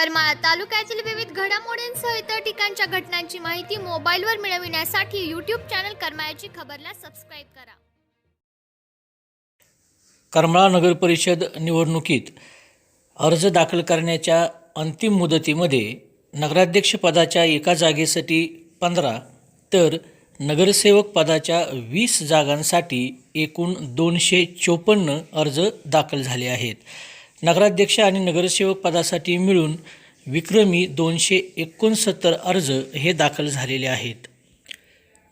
करमाळा तालुक्यातील विविध घडामोडींसह इतर ठिकाणच्या घटनांची माहिती मोबाईलवर मिळविण्यासाठी यूट्यूब चॅनल करमाळ्याची खबरला सबस्क्राईब करा. करमाळा नगर परिषद निवडणुकीत अर्ज दाखल करण्याच्या अंतिम मुदतीमध्ये नगराध्यक्ष पदाच्या एका जागेसाठी पंधरा तर नगरसेवक पदाच्या वीस जागांसाठी एकूण दोनशे चोपन्न अर्ज दाखल झाले आहेत. नगराध्यक्ष आणि नगरसेवक पदासाठी मिळून विक्रमी दोनशे एकोणसत्तर अर्ज हे दाखल झालेले आहेत.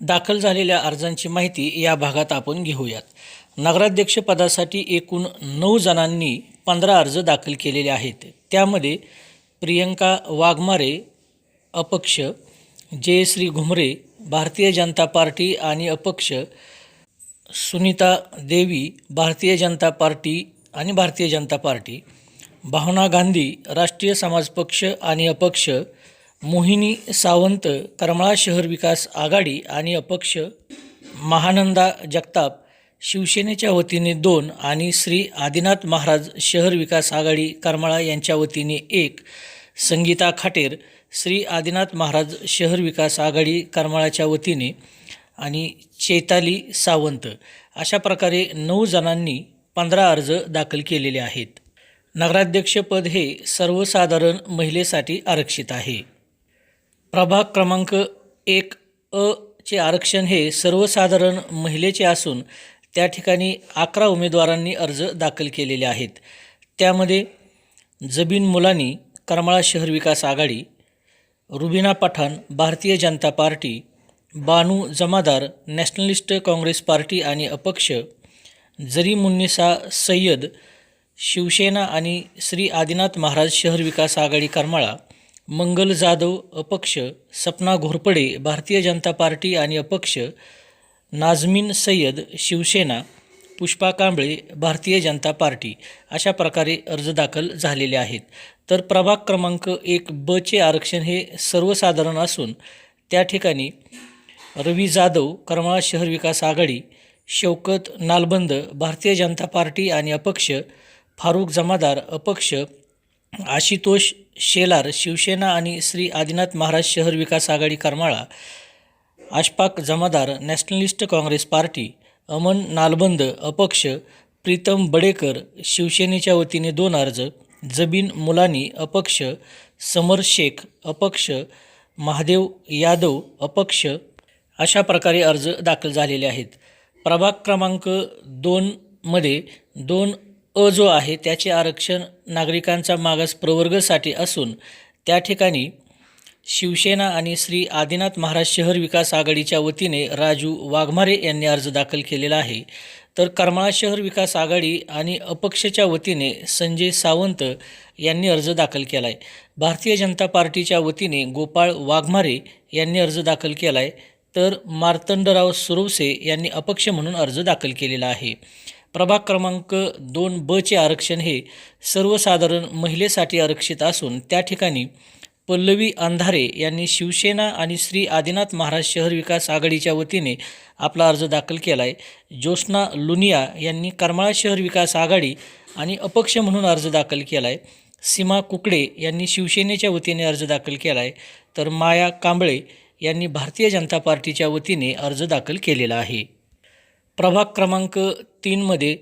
दाखल झालेल्या अर्जांची माहिती या भागात आपण घेऊयात. नगराध्यक्षपदासाठी एकूण नऊ जणांनी पंधरा अर्ज दाखल केलेले आहेत. त्यामध्ये प्रियंका वाघमारे अपक्ष जयश्री घुमरे भारतीय जनता पार्टी आणि अपक्ष सुनीता देवी भारतीय जनता पार्टी आणि भारतीय जनता पार्टी भावना गांधी राष्ट्रीय समाज पक्ष आणि अपक्ष मोहिनी सावंत करमाळा शहर विकास आघाडी आणि अपक्ष महानंदा जगताप शिवसेनेच्या वतीने दोन आणि श्री आदिनाथ महाराज शहर विकास आघाडी करमाळा यांच्या वतीने एक संगीता खाटेर श्री आदिनाथ महाराज शहर विकास आघाडी करमाळाच्या वतीने आणि चैताली सावंत. अशा प्रकारे नऊ जणांनी पंधरा अर्ज दाखल केलेले आहेत. नगराध्यक्षपद हे सर्वसाधारण महिलेसाठी आरक्षित आहे. प्रभाग क्रमांक एक अ चे आरक्षण हे सर्वसाधारण महिलेचे असून त्या ठिकाणी अकरा उमेदवारांनी अर्ज दाखल केलेले आहेत. त्यामध्ये जबीन मुलानी करमाळा शहर विकास आघाडी Rubina Pathan Bharatiya Janata Party Banu Jamadar Nationalist Congress Party आणि अपक्ष जरी मुन्निसा सय्यद शिवसेना आणि श्री आदिनाथ महाराज शहर विकास आघाडी करमाळा मंगल जाधव अपक्ष सपना घोरपडे भारतीय जनता पार्टी आणि अपक्ष नाझमीन सय्यद शिवसेना पुष्पा कांबळे भारतीय जनता पार्टी अशा प्रकारे अर्ज दाखल झालेले आहेत. तर प्रभाग क्रमांक एक बचे आरक्षण हे सर्वसाधारण असून त्या ठिकाणी रवी जाधव करमाळा शहर विकास आघाडी शौकत नालबंद भारतीय जनता पार्टी आणि अपक्ष फारुख जमादार अपक्ष आशितोष शेलार शिवसेना आणि Shri Adinath Maharaj Shahar Vikas Aghadi Karmala Ashpak Jamadar Nationalist Congress Party Aman Nalband अपक्ष प्रीतम बडेकर शिवसेनेच्या वतीने दोन अर्ज जबीन मुलानी अपक्ष समर शेख अपक्ष महादेव यादव अपक्ष अशा प्रकारे अर्ज दाखल झालेले आहेत. प्रभाग क्रमांक दोनमध्ये दोन अ जो आहे त्याचे आरक्षण नागरिकांचा मागास प्रवर्गसाठी असून त्या ठिकाणी शिवसेना आणि श्री आदिनाथ महाराज शहर विकास आघाडीच्या वतीने राजू वाघमारे यांनी अर्ज दाखल केलेला आहे. तर करमाळा शहर विकास आघाडी आणि अपक्षच्या वतीने संजय सावंत यांनी अर्ज दाखल केला आहे भारतीय जनता पार्टीच्या वतीने गोपाळ वाघमारे यांनी अर्ज दाखल केला आहे तर मार्तंडराव सुरवसे यांनी अपक्ष म्हणून अर्ज दाखल केलेला आहे. प्रभाग क्रमांक दोन बचे आरक्षण हे सर्वसाधारण महिलेसाठी आरक्षित असून त्या ठिकाणी पल्लवी अंधारे यांनी शिवसेना आणि श्री आदिनाथ महाराज शहर विकास आघाडीच्या वतीने आपला अर्ज दाखल केला आहे ज्योत्स्ना लुनिया यांनी करमाळा शहर विकास आघाडी आणि अपक्ष म्हणून अर्ज दाखल केला आहे सीमा कुकडे यांनी शिवसेनेच्या वतीने अर्ज दाखल केला आहे तर माया कांबळे यांनी भारतीय जनता पार्टीच्या वतीने अर्ज दाखल केलेला आहे. प्रभाग क्रमांक तीनमध्ये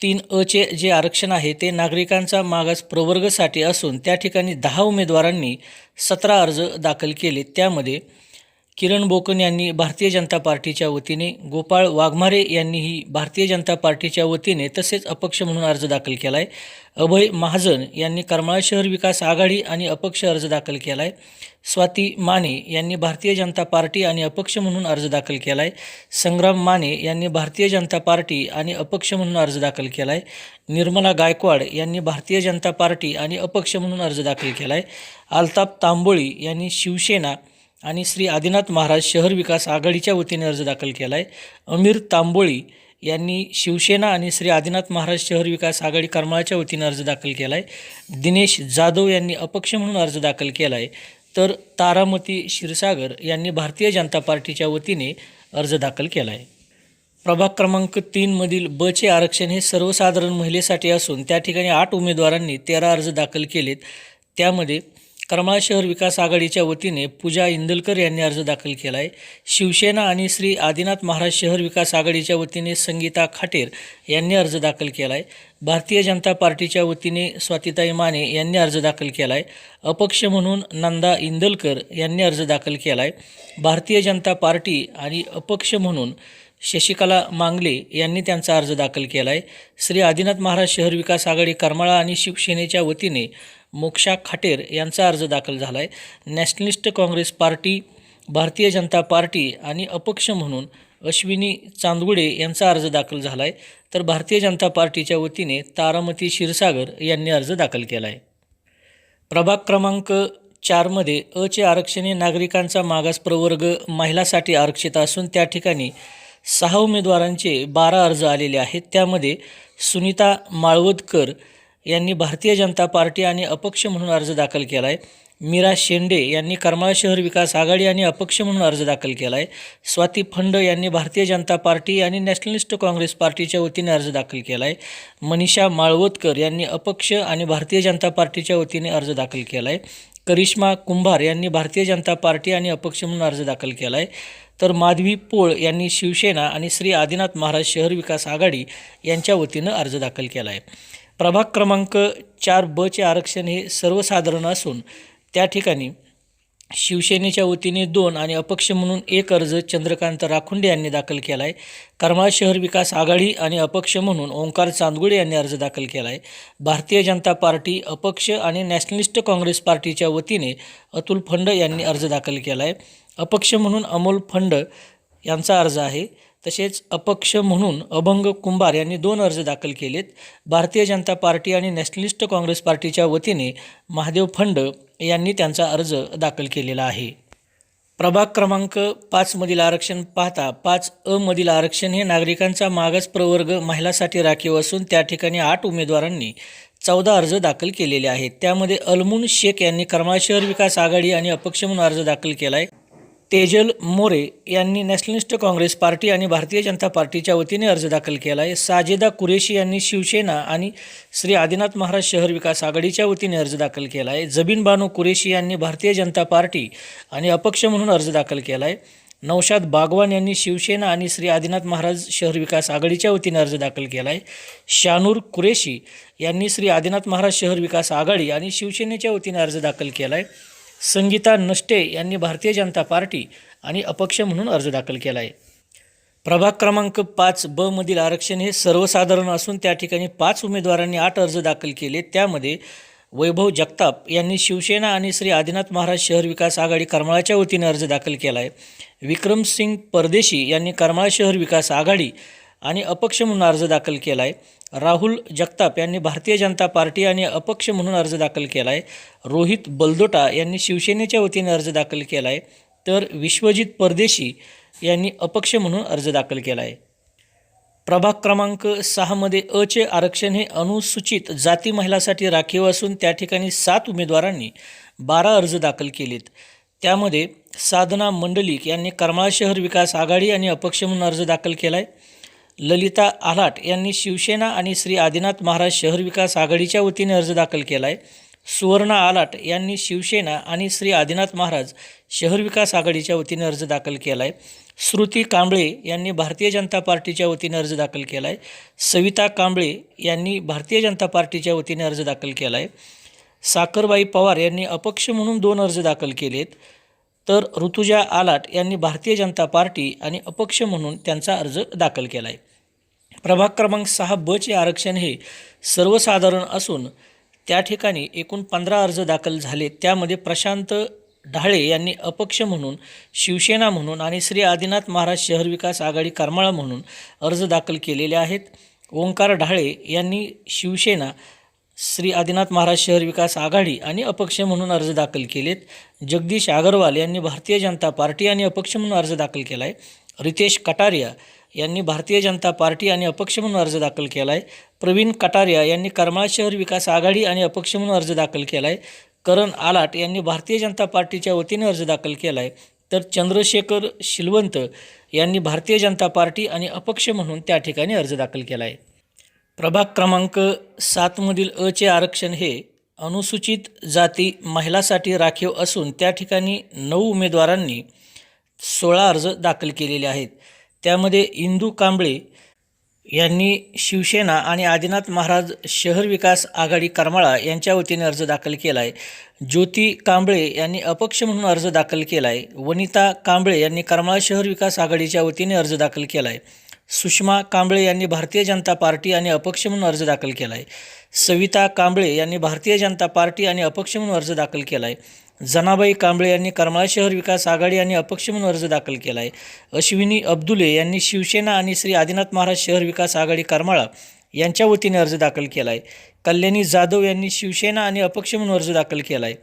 तीन अचे जे आरक्षण आहे ते नागरिकांचा मागास प्रवर्गसाठी असून त्या ठिकाणी दहा उमेदवारांनी सतरा अर्ज दाखल केले. त्यामध्ये किरण बोकन यांनी भारतीय जनता पार्टीच्या वतीने गोपाळ वाघमारे यांनीही भारतीय जनता पार्टीच्या वतीने तसेच अपक्ष म्हणून अर्ज दाखल केला आहे अभय महाजन यांनी करमाळा शहर विकास आघाडी आणि अपक्ष अर्ज दाखल केला आहे स्वाती माने यांनी भारतीय जनता पार्टी आणि अपक्ष म्हणून अर्ज दाखल केला आहे संग्राम माने यांनी भारतीय जनता पार्टी आणि अपक्ष म्हणून अर्ज दाखल केला आहे निर्मला गायकवाड यांनी भारतीय जनता पार्टी आणि अपक्ष म्हणून अर्ज दाखल केला आहे अल्ताफ तांबोळी यांनी शिवसेना आणि श्री आदिनाथ महाराज शहर विकास आघाडीच्या वतीने अर्ज दाखल केला आहे अमीर तांबोळी यांनी शिवसेना आणि श्री आदिनाथ महाराज शहर विकास आघाडी करमाळाच्या वतीने अर्ज दाखल केला आहे दिनेश जाधव यांनी अपक्ष म्हणून अर्ज दाखल केला आहे तर तारामती क्षीरसागर यांनी भारतीय जनता पार्टीच्या वतीने अर्ज दाखल केला आहे प्रभाग क्रमांक तीनमधील बचे आरक्षण हे सर्वसाधारण महिलेसाठी असून त्या ठिकाणी आठ उमेदवारांनी तेरा अर्ज दाखल केलेत. त्यामध्ये करमाळा शहर विकास आघाडीच्या वतीने पूजा इंदलकर यांनी अर्ज दाखल केला आहे शिवसेना आणि श्री आदिनाथ महाराज शहर विकास आघाडीच्या वतीने संगीता खाटेर यांनी अर्ज दाखल केला आहे भारतीय जनता पार्टीच्या वतीने स्वातिताई माने यांनी अर्ज दाखल केला आहे अपक्ष म्हणून नंदा इंदलकर यांनी अर्ज दाखल केला आहे भारतीय जनता पार्टी आणि अपक्ष म्हणून शशिकला मांगले यांनी त्यांचा अर्ज दाखल केला आहे श्री आदिनाथ महाराज शहर विकास आघाडी करमाळा आणि शिवसेनेच्या वतीने मोक्षा खाटेर यांचा अर्ज दाखल झाला आहे नॅशनलिस्ट काँग्रेस पार्टी भारतीय जनता पार्टी आणि अपक्ष म्हणून अश्विनी चांदगुडे यांचा अर्ज दाखल झाला आहे तर भारतीय जनता पार्टीच्या वतीने तारामती क्षीरसागर यांनी अर्ज दाखल केला आहे प्रभाग क्रमांक चारमध्ये अचे आरक्षणे नागरिकांचा मागास प्रवर्ग महिलासाठी आरक्षित असून त्या ठिकाणी सहा उमेदवारांचे बारा अर्ज आलेले आहेत. त्यामध्ये सुनीता माळवदकर यांनी भारतीय जनता पार्टी आणि अपक्ष म्हणून अर्ज दाखल केला आहे मीरा शेंडे यांनी करमाळा शहर विकास आघाडी आणि अपक्ष म्हणून अर्ज दाखल केला आहे स्वाती फंड यांनी भारतीय जनता पार्टी आणि नॅशनलिस्ट काँग्रेस पार्टीच्या वतीने अर्ज दाखल केला आहे मनीषा माळवदकर यांनी अपक्ष आणि भारतीय जनता पार्टीच्या वतीने अर्ज दाखल केला आहे करिश्मा कुंभार यांनी भारतीय जनता पार्टी आणि अपक्ष म्हणून अर्ज दाखल केला आहे तर माधवी पोळ यांनी शिवसेना आणि श्री आदिनाथ महाराज शहर विकास आघाडी यांच्या वतीनं अर्ज दाखल केला आहे प्रभाग क्रमांक चार बचे आरक्षण हे सर्वसाधारण असून त्या ठिकाणी शिवसेनेच्या वतीने दोन आणि अपक्ष म्हणून एक अर्ज चंद्रकांत राखुंडे यांनी दाखल केला आहे करमाळ शहर विकास आघाडी आणि अपक्ष म्हणून ओंकार चांदगुडे यांनी अर्ज दाखल केला आहे भारतीय जनता पार्टी अपक्ष आणि नॅशनलिस्ट काँग्रेस पार्टीच्या वतीने अतुल फंड यांनी अर्ज दाखल केला आहे अपक्ष म्हणून अमोल फंड यांचा अर्ज आहे. तसेच अपक्ष म्हणून अभंग कुंभार यांनी दोन अर्ज दाखल केलेत. भारतीय जनता पार्टी आणि नॅशनलिस्ट काँग्रेस पार्टीच्या वतीने महादेव फंड यांनी त्यांचा अर्ज दाखल केलेला आहे. प्रभाग क्रमांक पाचमधील आरक्षण पाहता पाच अमधील आरक्षण हे नागरिकांचा मागास प्रवर्ग महिलासाठी राखीव असून त्या ठिकाणी आठ उमेदवारांनी चौदा अर्ज दाखल केलेले आहेत. त्यामध्ये अलमून शेख यांनी करमाळ शहर विकास आघाडी आणि अपक्ष म्हणून अर्ज दाखल केला आहे तेजल मोरे यांनी नॅशनलिस्ट काँग्रेस पार्टी आणि भारतीय जनता पार्टीच्या वतीने अर्ज दाखल केला आहे. साजेदा कुरेशी यांनी शिवसेना आणि श्री आदिनाथ महाराज शहर विकास आघाडीच्या वतीने अर्ज दाखल केला आहे. जबीन बानो कुरेशी यांनी भारतीय जनता पार्टी आणि अपक्ष म्हणून अर्ज दाखल केला आहे. नौशाद बागवान यांनी शिवसेना आणि श्री आदिनाथ महाराज शहर विकास आघाडीच्या वतीने अर्ज दाखल केला आहे. शानूर कुरेशी यांनी श्री आदिनाथ महाराज शहर विकास आघाडी आणि शिवसेनेच्या वतीने अर्ज दाखल केला आहे. संगीता नष्टे यांनी भारतीय जनता पार्टी आणि अपक्ष म्हणून अर्ज दाखल केला आहे प्रभाग क्रमांक पाच ब मधील आरक्षण हे सर्वसाधारण असून त्या ठिकाणी पाच उमेदवारांनी आठ अर्ज दाखल केले. त्यामध्ये वैभव जगताप यांनी शिवसेना आणि श्री आदिनाथ महाराज शहर विकास आघाडी करमाळाच्या वतीने अर्ज दाखल केला आहे विक्रमसिंग परदेशी यांनी करमाळा शहर विकास आघाडी आणि अपक्ष म्हणून अर्ज दाखल केला आहे राहुल जगताप यांनी भारतीय जनता पार्टी आणि अपक्ष म्हणून अर्ज दाखल केला आहे रोहित बलदोटा यांनी शिवसेनेच्या वतीने अर्ज दाखल केला आहे तर विश्वजित परदेशी यांनी अपक्ष म्हणून अर्ज दाखल केला आहे प्रभाग क्रमांक सहामध्ये अचे आरक्षण हे अनुसूचित जाती महिलासाठी राखीव असून त्या ठिकाणी सात उमेदवारांनी बारा अर्ज दाखल केलेत. त्यामध्ये साधना मंडलिक यांनी करमाळा शहर विकास आघाडी आणि अपक्ष म्हणून अर्ज दाखल केला आहे ललिता आलाट यांनी शिवसेना आणि श्री आदिनाथ महाराज शहर विकास आघाडीच्या वतीने अर्ज दाखल केला आहे सुवर्णा आलाट यांनी शिवसेना आणि श्री आदिनाथ महाराज शहर विकास आघाडीच्या वतीने अर्ज दाखल केला आहे श्रुती कांबळे यांनी भारतीय जनता पार्टीच्या वतीने अर्ज दाखल केला आहे सविता कांबळे यांनी भारतीय जनता पार्टीच्या वतीने अर्ज दाखल केला आहे साखरबाई पवार यांनी अपक्ष म्हणून दोन अर्ज दाखल केलेत. तर ऋतुजा आलाट यांनी भारतीय जनता पार्टी आणि अपक्ष म्हणून त्यांचा अर्ज दाखल केला आहे प्रभाग क्रमांक सहा बचे आरक्षण हे सर्वसाधारण असून त्या ठिकाणी एकूण पंधरा अर्ज दाखल झाले. त्यामध्ये प्रशांत ढाळे यांनी अपक्ष म्हणून शिवसेना म्हणून आणि श्री आदिनाथ महाराज शहर विकास आघाडी करमाळा म्हणून अर्ज दाखल केलेले आहेत. ओंकार ढाळे यांनी शिवसेना श्री आदिनाथ महाराज शहर विकास आघाडी आणि अपक्ष म्हणून अर्ज दाखल केलेत. जगदीश अगरवाल यांनी भारतीय जनता पार्टी आणि अपक्ष म्हणून अर्ज दाखल केला आहे रितेश कटारिया यांनी भारतीय जनता पार्टी आणि अपक्ष म्हणून अर्ज दाखल केला आहे प्रवीण कटारिया यांनी करमाळा शहर विकास आघाडी आणि अपक्ष म्हणून अर्ज दाखल केला आहे करण आलाट यांनी भारतीय जनता पार्टीच्या वतीने अर्ज दाखल केला आहे तर चंद्रशेखर शिलवंत यांनी भारतीय जनता पार्टी आणि अपक्ष म्हणून त्या ठिकाणी अर्ज दाखल केला आहे प्रभाग क्रमांक सातमधील अचे आरक्षण हे अनुसूचित जाती महिलासाठी राखीव असून त्या ठिकाणी नऊ उमेदवारांनी सोळा अर्ज दाखल केलेले आहेत. त्यामध्ये इंदू कांबळे यांनी शिवसेना आणि आदिनाथ महाराज शहर विकास आघाडी करमाळा यांच्या वतीने अर्ज दाखल केला आहे ज्योती कांबळे यांनी अपक्ष म्हणून अर्ज दाखल केला आहे वनिता कांबळे यांनी करमाळा शहर विकास आघाडीच्या वतीने अर्ज दाखल केला आहे सुषमा कांबळे यांनी भारतीय जनता पार्टी आणि अपक्ष म्हणून अर्ज दाखल केला आहे सविता कांबळे यांनी भारतीय जनता पार्टी आणि अपक्ष म्हणून अर्ज दाखल केला आहे जनाबाई कांबळे यांनी करमाळा शहर विकास आघाडी आणि अपक्ष म्हणून अर्ज दाखल केला आहे अश्विनी अब्दुले यांनी शिवसेना आणि श्री आदिनाथ महाराज शहर विकास आघाडी करमाळा यांच्या वतीने अर्ज दाखल केला आहे कल्याणी जाधव यांनी शिवसेना आणि अपक्ष म्हणून अर्ज दाखल केला आहे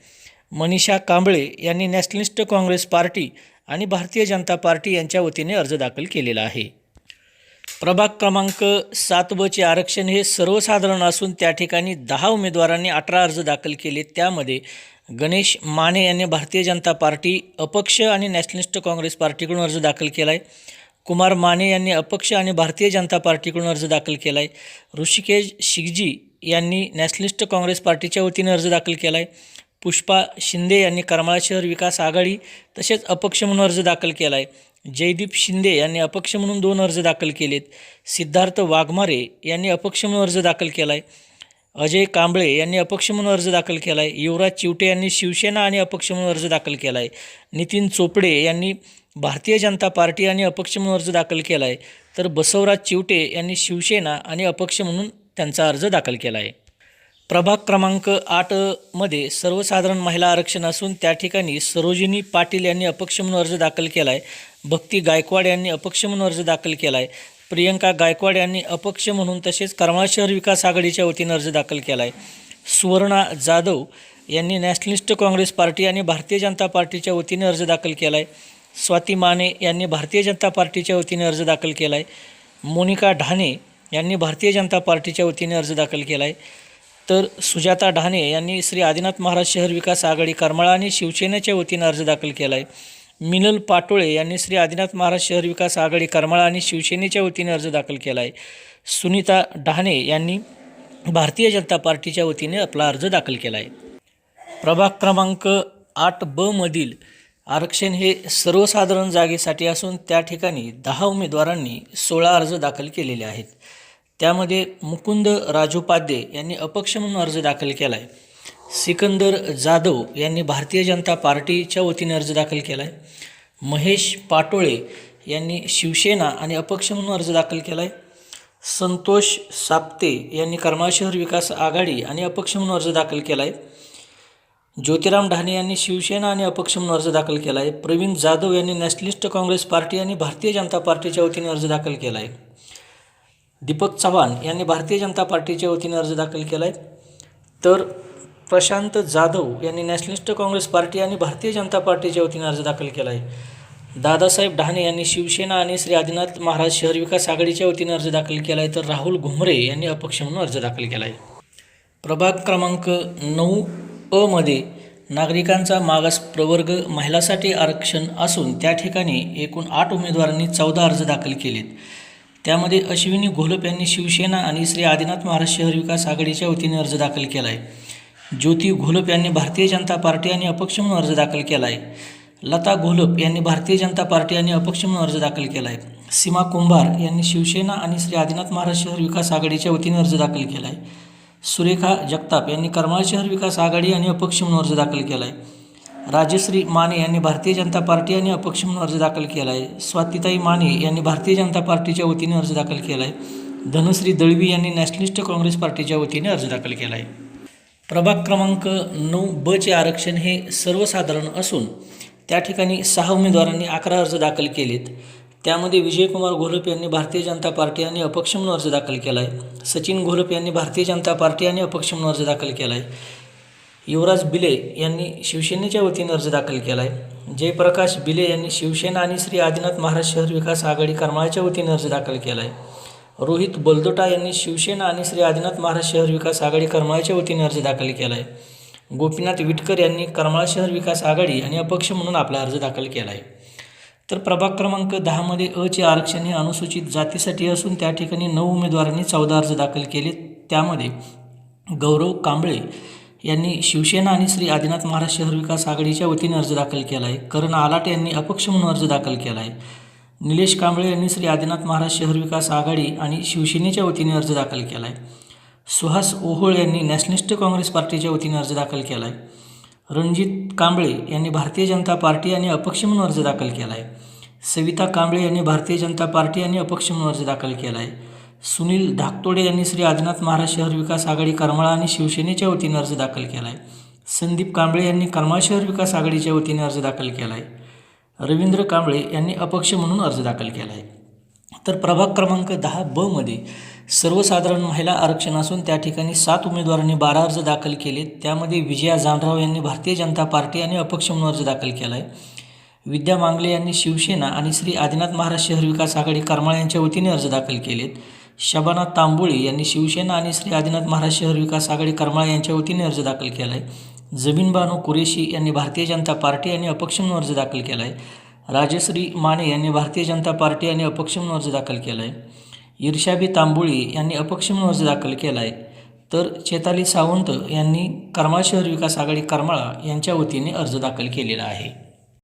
मनीषा कांबळे यांनी नॅशनलिस्ट काँग्रेस पार्टी आणि भारतीय जनता पार्टी यांच्या वतीने अर्ज दाखल केलेला आहे. प्रभाग क्रमांक सात बचे आरक्षण हे सर्वसाधारण असून त्या ठिकाणी दहा उमेदवारांनी अठरा अर्ज दाखल केले. त्यामध्ये गणेश माने यांनी भारतीय जनता पार्टी अपक्ष आणि नॅशनलिस्ट काँग्रेस पार्टीकडून अर्ज दाखल केला आहे कुमार माने यांनी अपक्ष आणि भारतीय जनता पार्टीकडून अर्ज दाखल केला आहे ऋषिकेश शिगजी यांनी नॅशनलिस्ट काँग्रेस पार्टीच्या वतीने अर्ज दाखल केला आहे पुष्पा शिंदे यांनी करमाळा शहर विकास आघाडी तसेच अपक्ष म्हणून अर्ज दाखल केला आहे जयदीप शिंदे यांनी अपक्ष म्हणून दोन अर्ज दाखल केलेत. सिद्धार्थ वाघमारे यांनी अपक्ष म्हणून अर्ज दाखल केला आहे अजय कांबळे यांनी अपक्ष म्हणून अर्ज दाखल केला आहे युवराज चिवटे यांनी शिवसेना आणि अपक्ष म्हणून अर्ज दाखल केला आहे नितीन चोपडे यांनी भारतीय जनता पार्टी आणि अपक्ष म्हणून अर्ज दाखल केला आहे तर बसवराज चिवटे यांनी शिवसेना आणि अपक्ष म्हणून त्यांचा अर्ज दाखल केला आहे प्रभाग क्रमांक आठमध्ये सर्वसाधारण महिला आरक्षण असून त्या ठिकाणी सरोजिनी पाटील यांनी अपक्ष म्हणून अर्ज दाखल केला आहे भक्ती गायकवाड यांनी अपक्ष म्हणून अर्ज दाखल केला आहे प्रियंका गायकवाड यांनी अपक्ष म्हणून तसेच करमाळा शहर विकास आघाडीच्या वतीने अर्ज दाखल केला आहे सुवर्णा जाधव यांनी नॅशनलिस्ट काँग्रेस पार्टी आणि भारतीय जनता पार्टीच्या वतीने अर्ज दाखल केला आहे स्वाती माने यांनी भारतीय जनता पार्टीच्या वतीने अर्ज दाखल केला आहे मोनिका ढाणे यांनी भारतीय जनता पार्टीच्या वतीने अर्ज दाखल केला आहे तर सुजाता ढाणे यांनी श्री आदिनाथ महाराज शहर विकास आघाडी करमाळा आणि शिवसेनेच्या वतीने अर्ज दाखल केला आहे मिनल पाटोळे यांनी श्री आदिनाथ महाराज शहर विकास आघाडी करमाळा आणि शिवसेनेच्या वतीने अर्ज दाखल केला आहे सुनीता डहाणे यांनी भारतीय जनता पार्टीच्या वतीने आपला अर्ज दाखल केला आहे प्रभाग क्रमांक आठ ब मधील आरक्षण हे सर्वसाधारण जागेसाठी असून त्या ठिकाणी दहा उमेदवारांनी सोळा अर्ज दाखल केलेले आहेत. त्यामध्ये मुकुंद राजोपाध्ये यांनी अपक्ष म्हणून अर्ज दाखल केला आहे सिकंदर जाधव यांनी भारतीय जनता पार्टीच्या वतीने अर्ज दाखल केला आहे महेश पाटोळे यांनी शिवसेना आणि अपक्ष म्हणून अर्ज दाखल केला आहे संतोष साप्ते यांनी करमाळ शहर विकास आघाडी आणि अपक्ष म्हणून अर्ज दाखल केला आहे ज्योतिराम ढाणे यांनी शिवसेना आणि अपक्ष म्हणून अर्ज दाखल केला आहे प्रवीण जाधव यांनी नॅशनलिस्ट काँग्रेस पार्टी आणि भारतीय जनता पार्टीच्या वतीने अर्ज दाखल केला आहे दीपक चव्हाण यांनी भारतीय जनता पार्टीच्या वतीने अर्ज दाखल केला आहे तर प्रशांत जाधव यांनी नॅशनलिस्ट काँग्रेस पार्टी आणि भारतीय जनता पार्टीच्या वतीने अर्ज दाखल केला आहे दादासाहेब ढाणे यांनी शिवसेना आणि श्री आदिनाथ महाराज शहर विकास आघाडीच्या वतीने अर्ज दाखल केला आहे तर राहुल घुमरे यांनी अपक्ष म्हणून अर्ज दाखल केला आहे प्रभाग क्रमांक नऊ अ मध्ये नागरिकांचा मागास प्रवर्ग महिलासाठी आरक्षण असून त्या ठिकाणी एकूण आठ उमेदवारांनी चौदा अर्ज दाखल केलेत. त्यामध्ये अश्विनी घोलप यांनी शिवसेना आणि श्री आदिनाथ महाराज शहर विकास आघाडीच्या वतीने अर्ज दाखल केला आहे ज्योती घोलप यांनी भारतीय जनता पार्टी आणि अपक्ष म्हणून अर्ज दाखल केला आहे लता घोलप यांनी भारतीय जनता पार्टी आणि अपक्ष म्हणून अर्ज दाखल केला आहे सीमा कुंभार यांनी शिवसेना आणि श्री आदिनाथ महाराज शहर विकास आघाडीच्या वतीने अर्ज दाखल केला आहे सुरेखा जगताप यांनी करमाळ शहर विकास आघाडी आणि अपक्ष म्हणून अर्ज दाखल केला आहे राजश्री माने यांनी भारतीय जनता पार्टी आणि अपक्ष म्हणून अर्ज दाखल केला आहे स्वातिताई माने यांनी भारतीय जनता पार्टीच्या वतीने अर्ज दाखल केला आहे धनश्री दळवी यांनी नॅशनलिस्ट काँग्रेस पार्टीच्या वतीने अर्ज दाखल केला आहे प्रभाग क्रमांक नऊ ब चे आरक्षण हे सर्वसाधारण असून त्या ठिकाणी सहा उमेदवारांनी अकरा अर्ज दाखल केलेत. त्यामध्ये विजयकुमार घोलप यांनी भारतीय जनता पार्टी आणि अपक्ष म्हणून अर्ज दाखल केला आहे सचिन घोलप यांनी भारतीय जनता पार्टी आणि अपक्ष म्हणून अर्ज दाखल केला आहे युवराज बिले यांनी शिवसेनेच्या वतीने अर्ज दाखल केला आहे जयप्रकाश बिले यांनी शिवसेना आणि श्री आदिनाथ महाराज शहर विकास आघाडी करमाळ्याच्या वतीने अर्ज दाखल केला आहे रोहित बलदोटा यांनी शिवसेना आणि श्री आदिनाथ महाराज शहर विकास आघाडी करमाळ्याच्या वतीने अर्ज दाखल केला आहे गोपीनाथ विटकर यांनी करमाळा शहर विकास आघाडी आणि अपक्ष म्हणून आपला अर्ज दाखल केला आहे तर प्रभाग क्रमांक दहामध्ये अ चे आरक्षण हे अनुसूचित जातीसाठी असून त्या ठिकाणी नऊ उमेदवारांनी चौदा अर्ज दाखल केले त्यामध्ये गौरव कांबळे यांनी शिवसेना आणि श्री आदिनाथ महाराज शहर विकास आघाडीच्या वतीने अर्ज दाखल केला आहे करण आलाटे यांनी अपक्ष म्हणून अर्ज दाखल केला आहे निलेश कांबळे यांनी श्री आदिनाथ महाराज शहर विकास आघाडी आणि शिवसेनेच्या वतीने अर्ज दाखल केला आहे सुहास ओहोळ यांनी नॅशनलिस्ट काँग्रेस पार्टीच्या वतीने अर्ज दाखल केला आहे रणजित कांबळे यांनी भारतीय जनता पार्टी आणि अपक्ष म्हणून अर्ज दाखल केला आहे सविता कांबळे यांनी भारतीय जनता पार्टी आणि अपक्ष म्हणून अर्ज दाखल केला आहे सुनील धाकतोडे यांनी श्री आदिनाथ महाराज शहर विकास आघाडी करमाळा आणि शिवसेनेच्या वतीने अर्ज दाखल केला आहे संदीप कांबळे यांनी करमाळ शहर विकास आघाडीच्या वतीने अर्ज दाखल केला आहे रवींद्र कांबळे यांनी अपक्ष म्हणून अर्ज दाखल केला आहे तर प्रभाग क्रमांक दहा ब मध्ये सर्वसाधारण महिला आरक्षण असून त्या ठिकाणी सात उमेदवारांनी बारा अर्ज दाखल केले त्यामध्ये विजया जानराव यांनी भारतीय जनता पार्टी आणि अपक्ष म्हणून अर्ज दाखल केला आहे विद्या मांगले यांनी शिवसेना आणि श्री आदिनाथ महाराज शहर विकास आघाडी करमाळ यांच्या वतीने अर्ज दाखल केलेत. शबाना तांबोळी यांनी शिवसेना आणि श्री आदिनाथ महाराज शहर विकास आघाडी करमाळ यांच्या वतीने अर्ज दाखल केला आहे जमीन बानो कुरेशी यांनी भारतीय जनता पार्टी आणि अपक्ष म्हणून अर्ज दाखल केला आहे राजश्री माने यांनी भारतीय जनता पार्टी आणि अपक्ष म्हणून अर्ज दाखल केला आहे ईर्षाबी तांबोळी यांनी अपक्ष म्हणून अर्ज दाखल केला आहे तर चेताली सावंत यांनी कर्मा शहर विकास आघाडी करमाळा यांच्या वतीने अर्ज दाखल केलेला आहे.